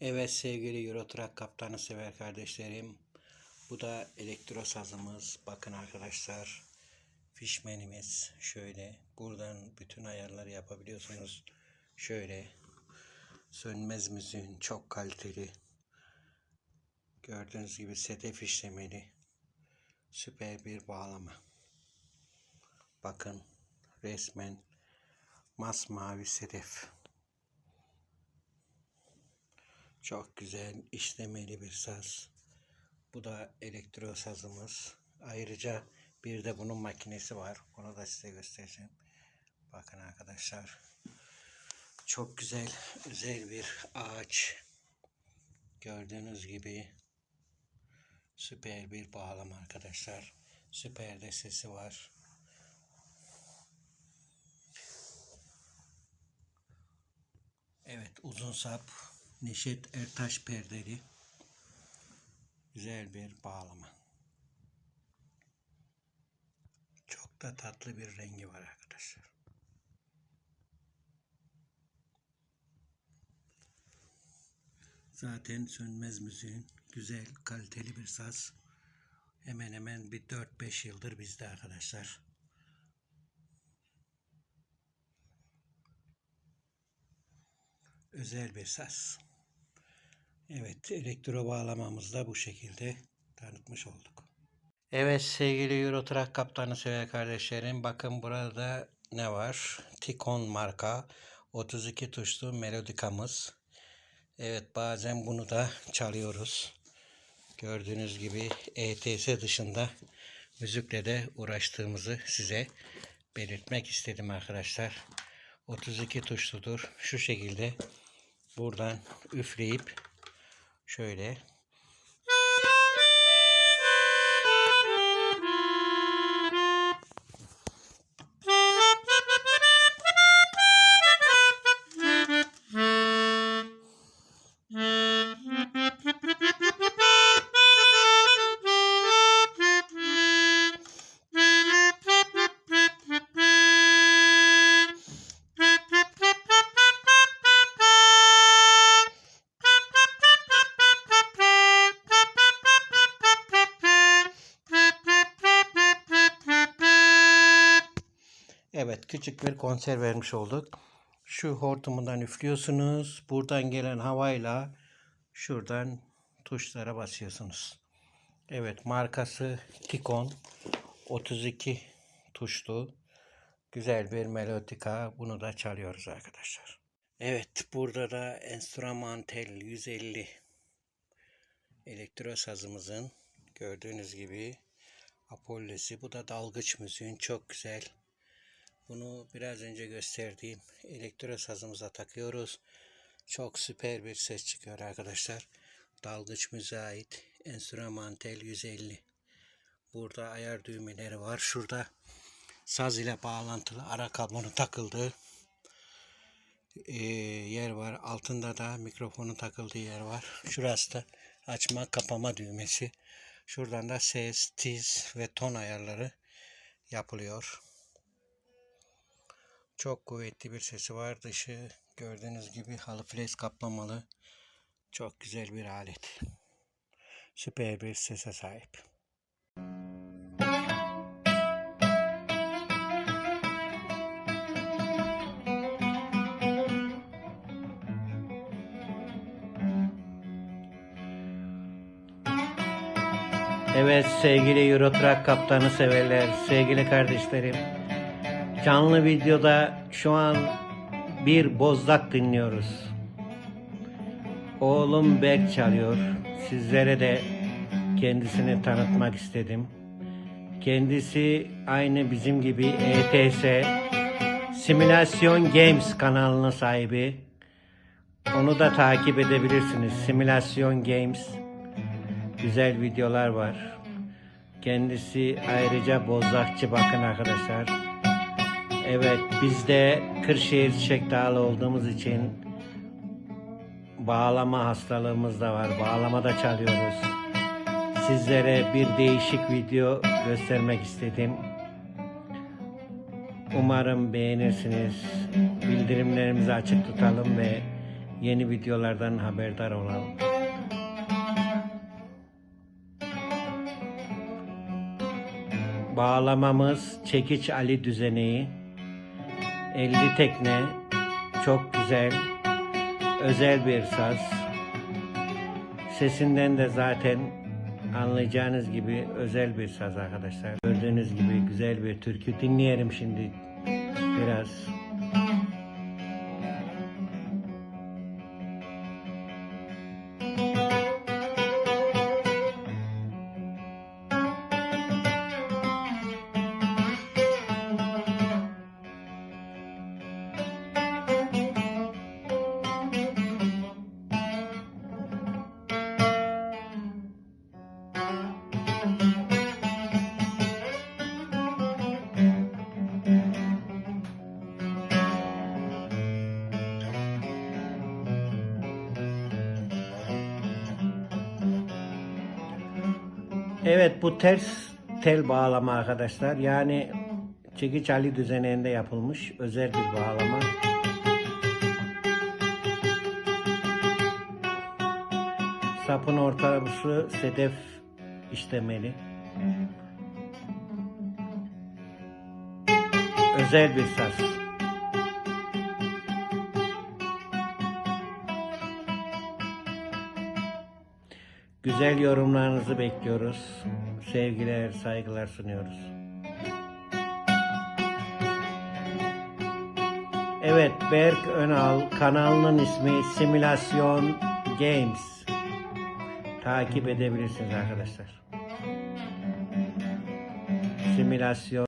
Evet sevgili Eurotrack kaptanı sever kardeşlerim. Bu da elektro sazımız. Bakın arkadaşlar. Fişmenimiz şöyle. Buradan bütün ayarları yapabiliyorsunuz. Şöyle. Sönmez müziğin çok kaliteli. Gördüğünüz gibi sedef işlemeli. Süper bir bağlama. Bakın resmen masmavi sedef. Çok güzel işlemeli bir saz. Bu da elektro sazımız. Ayrıca bir de bunun makinesi var. Onu da size göstereceğim. Bakın arkadaşlar. Çok güzel özel bir ağaç. Gördüğünüz gibi süper bir bağlama arkadaşlar. Süper de sesi var. Evet uzun sap Neşet Ertaş perdeli güzel bir bağlama. Çok da tatlı bir rengi var arkadaşlar. Zaten sönmez müziğin güzel kaliteli bir saz. Hemen hemen bir 4-5 yıldır bizde arkadaşlar. Özel bir saz. Evet, elektro bağlamamızı da bu şekilde tanıtmış olduk. Evet sevgili Eurotrack kaptanı sever kardeşlerim. Bakın burada ne var? Tikon marka 32 tuşlu melodikamız. Evet bazen bunu da çalıyoruz. Gördüğünüz gibi ETS dışında müzikle de uğraştığımızı size belirtmek istedim arkadaşlar. 32 tuşludur. Şu şekilde buradan üfleyip şöyle Evet küçük bir konser vermiş olduk. Şu hortumundan üflüyorsunuz. Buradan gelen havayla şuradan tuşlara basıyorsunuz. Evet markası Tikon 32 tuşlu güzel bir melodika. Bunu da çalıyoruz arkadaşlar. Evet burada da enstrümantal 150 elektro sazımızın gördüğünüz gibi Apollo'si. Bu da dalgıç müziğin çok güzel. Bunu biraz önce gösterdiğim elektro sazımıza takıyoruz. Çok süper bir ses çıkıyor arkadaşlar. Dalgıç müziğe ait enstrümantal 150. Burada ayar düğmeleri var. Şurada saz ile bağlantılı ara kablonun takıldığı e, yer var. Altında da mikrofonun takıldığı yer var. Şurası da açma kapama düğmesi. Şuradan da ses, tiz ve ton ayarları yapılıyor. Çok kuvvetli bir sesi var. Dışı gördüğünüz gibi halı flex kaplamalı. Çok güzel bir alet. Süper bir sese sahip. Evet sevgili Eurotrack kaptanı severler, sevgili kardeşlerim. Canlı videoda şu an bir bozdak dinliyoruz. Oğlum Berk çalıyor. Sizlere de kendisini tanıtmak istedim. Kendisi aynı bizim gibi ETS Simülasyon Games kanalının sahibi. Onu da takip edebilirsiniz. Simülasyon Games. Güzel videolar var. Kendisi ayrıca bozakçı bakın arkadaşlar. Evet biz de Kırşehir Çiçek Dağlı olduğumuz için bağlama hastalığımız da var. Bağlama da çalıyoruz. Sizlere bir değişik video göstermek istedim. Umarım beğenirsiniz. Bildirimlerimizi açık tutalım ve Yeni videolardan haberdar olalım. Bağlamamız çekiç Ali düzeneği. 50 tekne. Çok güzel. Özel bir saz. Sesinden de zaten anlayacağınız gibi özel bir saz arkadaşlar. Gördüğünüz gibi güzel bir türkü dinleyelim şimdi biraz. Evet bu ters tel bağlama arkadaşlar. Yani çekiç Ali düzeneğinde yapılmış özel bir bağlama. Sapın ortası sedef işlemeli. Özel bir saz. Güzel yorumlarınızı bekliyoruz. Sevgiler, saygılar sunuyoruz. Evet, Berk Önal kanalının ismi Simülasyon Games. Takip edebilirsiniz arkadaşlar. Simülasyon